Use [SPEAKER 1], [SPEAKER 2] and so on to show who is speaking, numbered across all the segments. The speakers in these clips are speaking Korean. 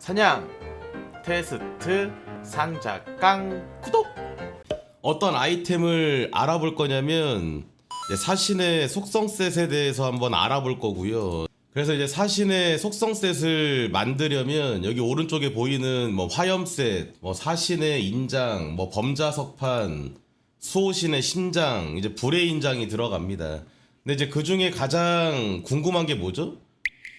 [SPEAKER 1] 사냥 테스트 상자깡 구독 어떤 아이템을 알아볼 거냐면 이제 사신의 속성셋에 대해서 한번 알아볼 거고요 그래서 이제 사신의 속성셋을 만들려면 여기 오른쪽에 보이는 뭐 화염셋, 뭐 사신의 인장, 뭐 범자석판, 수호신의 신장, 이제 불의 인장이 들어갑니다. 근데 이제 그 중에 가장 궁금한 게 뭐죠?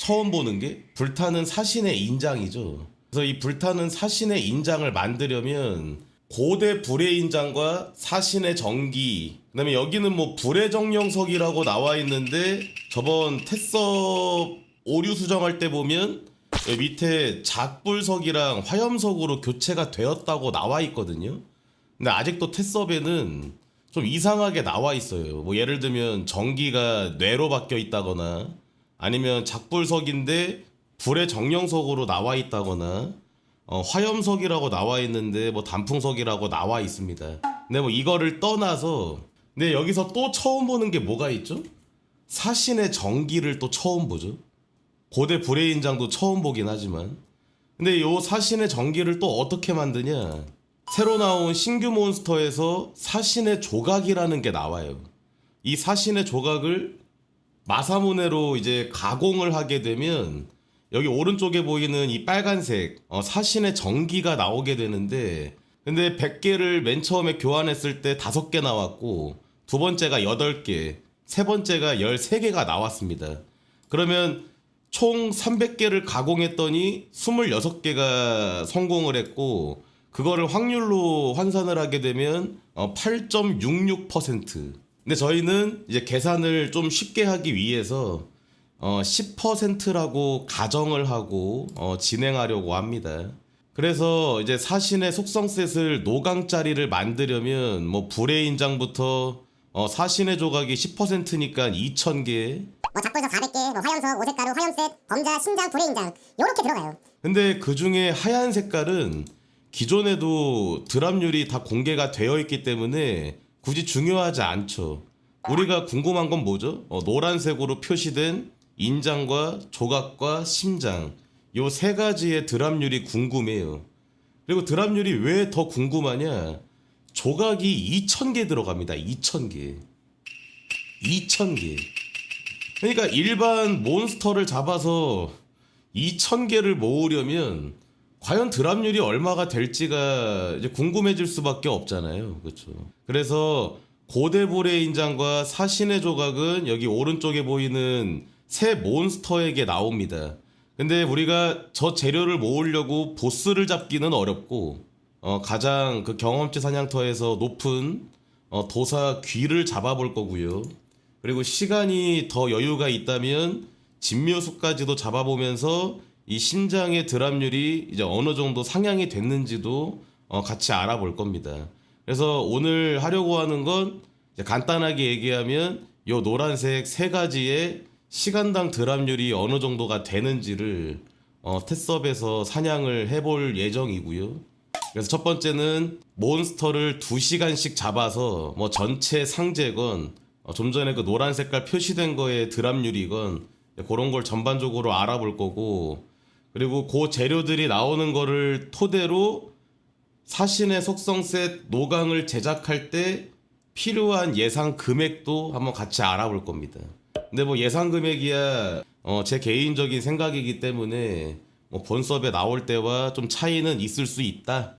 [SPEAKER 1] 처음 보는 게 불타는 사신의 인장이죠. 그래서 이 불타는 사신의 인장을 만들려면 고대 불의 인장과 사신의 정기 그다음에 여기는 뭐 불의 정령석이라고 나와 있는데 저번 태섭 오류 수정할 때 보면 밑에 작불석이랑 화염석으로 교체가 되었다고 나와 있거든요. 근데 아직도 태섭에는 좀 이상하게 나와 있어요. 뭐 예를 들면 전기가 뇌로 바뀌어 있다거나 아니면 작불석인데 불의 정령석으로 나와 있다거나 어, 화염석이라고 나와 있는데 뭐 단풍석이라고 나와 있습니다. 근데 뭐 이거를 떠나서 근데 여기서 또 처음 보는 게 뭐가 있죠? 사신의 전기를 또 처음 보죠. 고대 불의 인장도 처음 보긴 하지만 근데 요 사신의 전기를 또 어떻게 만드냐? 새로 나온 신규 몬스터에서 사신의 조각이라는 게 나와요. 이 사신의 조각을 마사무네로 이제 가공을 하게 되면 여기 오른쪽에 보이는 이 빨간색 어, 사신의 전기가 나오게 되는데 근데 100개를 맨 처음에 교환했을 때 5개 나왔고 두 번째가 8개, 세 번째가 13개가 나왔습니다. 그러면 총 300개를 가공했더니 26개가 성공을 했고 그거를 확률로 환산을 하게 되면 어, 8.66%. 근데 저희는 이제 계산을 좀 쉽게 하기 위해서 어, 10%라고 가정을 하고 어, 진행하려고 합니다. 그래서 이제 사신의 속성셋을 노강짜리를 만들려면 뭐 불의 인장부터 어, 사신의 조각이 10%니까 2,000개.
[SPEAKER 2] 뭐 작불석 400개, 뭐 화염석, 오색가루, 화염셋, 범자, 신장, 불의 인장 요렇게 들어가요.
[SPEAKER 1] 근데 그 중에 하얀 색깔은 기존에도 드랍률이 다 공개가 되어 있기 때문에 굳이 중요하지 않죠. 우리가 궁금한 건 뭐죠? 어, 노란색으로 표시된 인장과 조각과 심장 요 세 가지의 드랍률이 궁금해요. 그리고 드랍률이 왜 더 궁금하냐? 조각이 2,000개 들어갑니다. 2,000개. 2,000개. 그러니까 일반 몬스터를 잡아서 2,000개를 모으려면 과연 드랍률이 얼마가 될지가 이제 궁금해질 수밖에 없잖아요. 그렇죠. 그래서 고대불의 인장과 사신의 조각은 여기 오른쪽에 보이는 새 몬스터에게 나옵니다. 근데 우리가 저 재료를 모으려고 보스를 잡기는 어렵고 어, 가장 그 경험치 사냥터에서 높은 어, 도사 귀를 잡아볼 거고요. 그리고 시간이 더 여유가 있다면 진묘수까지도 잡아보면서 이 신장의 드랍률이 이제 어느 정도 상향이 됐는지도 어, 같이 알아볼 겁니다. 그래서 오늘 하려고 하는 건 간단하게 얘기하면 요 노란색 세 가지의 시간당 드랍률이 어느 정도가 되는지를 어, 테스업에서 사냥을 해볼 예정이고요. 그래서 첫 번째는 몬스터를 2시간씩 잡아서 뭐 전체 상제건 어, 좀 전에 그 노란 색깔 표시된 거에 드랍률이건 그런 걸 전반적으로 알아볼 거고 그리고 그 재료들이 나오는 거를 토대로 사신의 속성셋 노강을 제작할 때 필요한 예상 금액도 한번 같이 알아볼 겁니다. 근데 뭐 예상 금액이야 어, 제 개인적인 생각이기 때문에 뭐 본섭에 나올 때와 좀 차이는 있을 수 있다.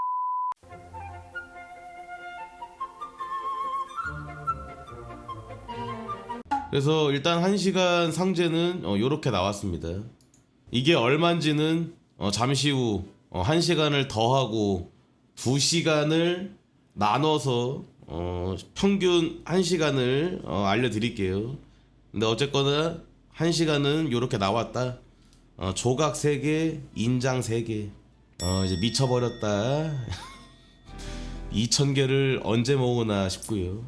[SPEAKER 1] 그래서 일단 1시간 상제는 어, 요렇게 나왔습니다. 이게 얼만지는 어, 잠시 후 어, 1시간을 더하고 2시간을 나눠서 어, 평균 1시간을 어, 알려드릴게요. 근데 어쨌거나 1시간은 요렇게 나왔다. 어, 조각 3개, 인장 3개. 어, 이제 미쳐버렸다. 2,000개를 언제 모으나 싶고요.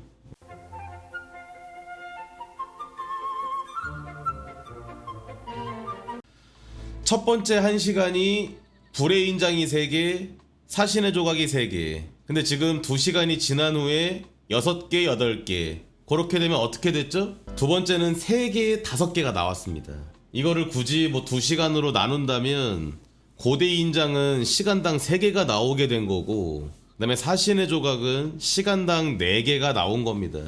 [SPEAKER 1] 첫 번째 한 시간이 불의 인장이 3개, 사신의 조각이 3개. 근데 지금 2시간이 지난 후에 6개, 8개. 그렇게 되면 어떻게 됐죠? 두 번째는 3개, 5개가 나왔습니다. 이거를 굳이 뭐 2시간으로 나눈다면 고대 인장은 시간당 3개가 나오게 된 거고 그다음에 사신의 조각은 시간당 4개가 나온 겁니다.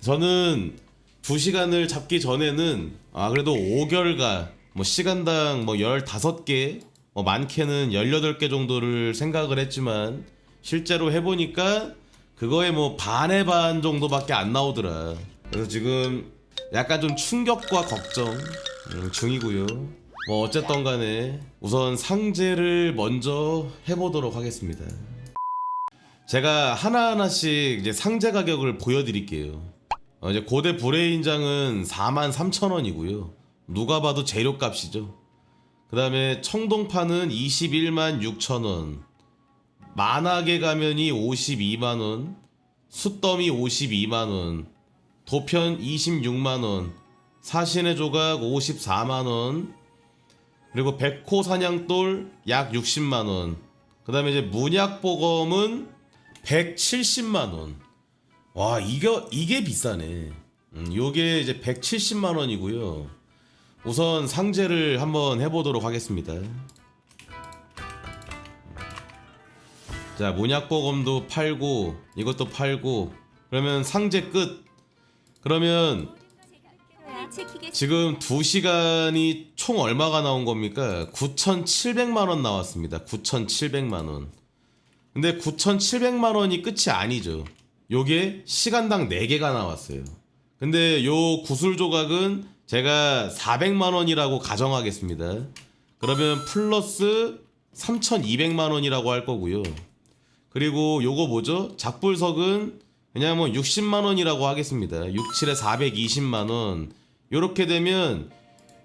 [SPEAKER 1] 저는 2시간을 잡기 전에는 아 그래도 5결가 뭐 시간당 뭐 15개 뭐 많게는 18개 정도를 생각을 했지만 실제로 해보니까 그거에 뭐 반의 반 정도밖에 안 나오더라. 그래서 지금 약간 좀 충격과 걱정 음, 중이고요. 뭐 어쨌든 간에 우선 상제를 먼저 해보도록 하겠습니다. 제가 하나하나씩 이제 상제 가격을 보여드릴게요. 어, 이제 고대 불의인장은 43,000원이고요. 누가 봐도 재료값이죠. 그 다음에 청동파는 21만 6천원. 만화계 가면이 52만원. 숫더미 52만원. 도편 26만원. 사신의 조각 54만원. 그리고 백호 사냥돌 약 60만원. 그 다음에 이제 문약보검은 170만원. 와, 이거, 이게 비싸네. 음, 요게 이제 170만원이고요. 우선 상제를 한번 해보도록 하겠습니다. 자, 문약보검도 팔고, 이것도 팔고, 그러면 상제 끝. 그러면 지금 2시간이 총 얼마가 나온 겁니까? 9,700만원 나왔습니다. 9,700만원. 근데 9,700만원이 끝이 아니죠. 요게 시간당 4개가 나왔어요. 근데 요 구슬 조각은 제가 400만 원이라고 가정하겠습니다. 그러면 플러스 3,200만 원이라고 할 거고요. 그리고 요거 뭐죠? 작불석은 그냥 뭐 60만 원이라고 하겠습니다. 67에 420만 원. 요렇게 되면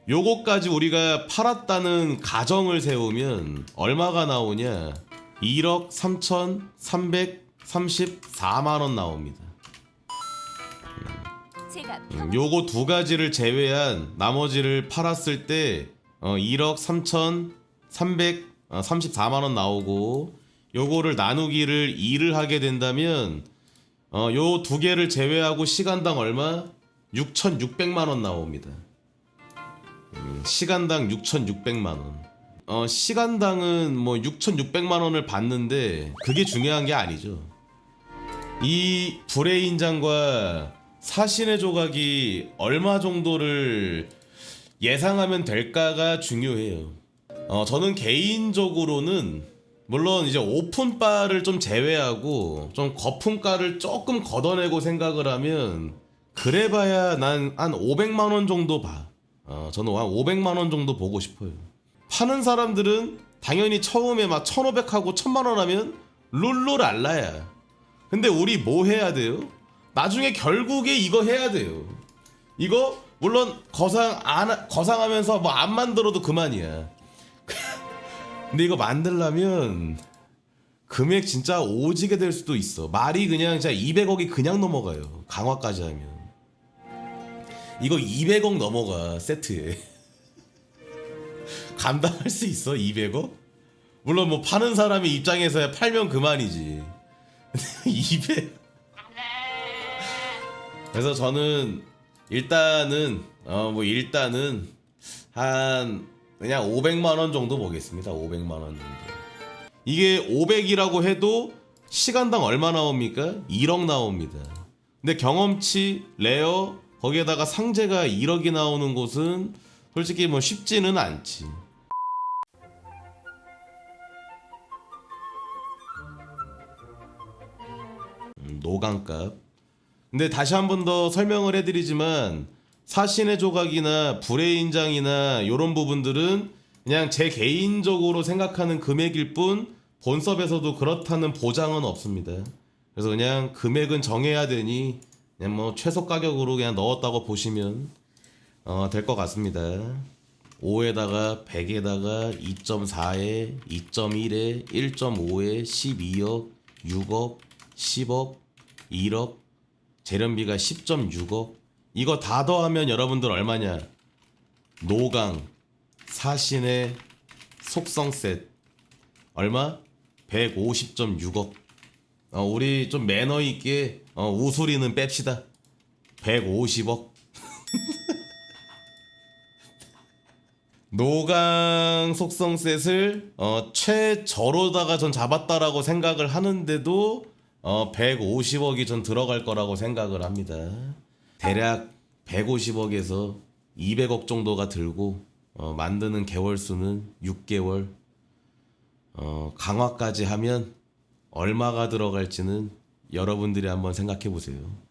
[SPEAKER 1] 요거까지 우리가 팔았다는 가정을 세우면 얼마가 나오냐? 1억 3,334만 원 나옵니다. 음, 요거 두 가지를 제외한 나머지를 팔았을 때 어, 1억 3,334만 원 나오고 요거를 나누기를 2를 하게 된다면 어, 요 두 개를 제외하고 시간당 얼마? 6,600만 원 나옵니다. 음, 시간당 6,600만 원. 어, 시간당은 뭐 6,600만 원을 받는데 그게 중요한 게 아니죠. 이 불의 인장과 사신의 조각이 얼마 정도를 예상하면 될까가 중요해요. 어, 저는 개인적으로는 물론 이제 오픈바를 좀 제외하고 좀 거품가를 조금 걷어내고 생각을 하면 그래봐야 난 한 500만 원 정도 봐. 어, 저는 한 500만 원 정도 보고 싶어요. 파는 사람들은 당연히 처음에 막 1,500하고 1,000만 원 하면 룰루랄라야. 근데 우리 뭐 해야 돼요? 나중에 결국에 이거 해야 돼요. 이거 물론 거상 안 하- 거상하면서 뭐 안 만들어도 그만이야. 근데 이거 만들려면 금액 진짜 오지게 될 수도 있어. 말이 그냥 진짜 200억이 그냥 넘어가요. 강화까지 하면. 이거 200억 넘어가 세트에. 감당할 수 있어 200억? 물론 뭐 파는 사람의 입장에서야 팔면 그만이지. 200. 그래서 저는 일단은 어 뭐 일단은 한 그냥 500만 원 정도 보겠습니다. 500만 원 정도. 이게 500이라고 해도 시간당 얼마 나옵니까? 1억 나옵니다. 근데 경험치, 레어, 거기에다가 상제가 1억이 나오는 곳은 솔직히 뭐 쉽지는 않지. 음, 노강값. 근데 다시 한 번 더 설명을 해드리지만 사신의 조각이나 불의 인장이나 이런 부분들은 그냥 제 개인적으로 생각하는 금액일 뿐 본섭에서도 그렇다는 보장은 없습니다. 그래서 그냥 금액은 정해야 되니 그냥 뭐 최소 가격으로 그냥 넣었다고 보시면 어, 될 것 같습니다. 5에다가 100에다가 2.4에 2.1에 1.5에 12억 6억 10억 1억 재련비가 10.6억? 이거 다 더하면 여러분들 얼마냐? 노강 사신의 속성셋. 얼마? 150.6억. 어, 우리 좀 매너 있게 어, 우수리는 뺍시다. 150억. 노강 속성셋을 어, 최저로다가 전 잡았다라고 생각을 하는데도 어, 150억이 전 들어갈 거라고 생각을 합니다. 대략 150억에서 200억 정도가 들고 어, 만드는 개월 수는 6개월. 어, 강화까지 하면 얼마가 들어갈지는 여러분들이 한번 생각해 보세요.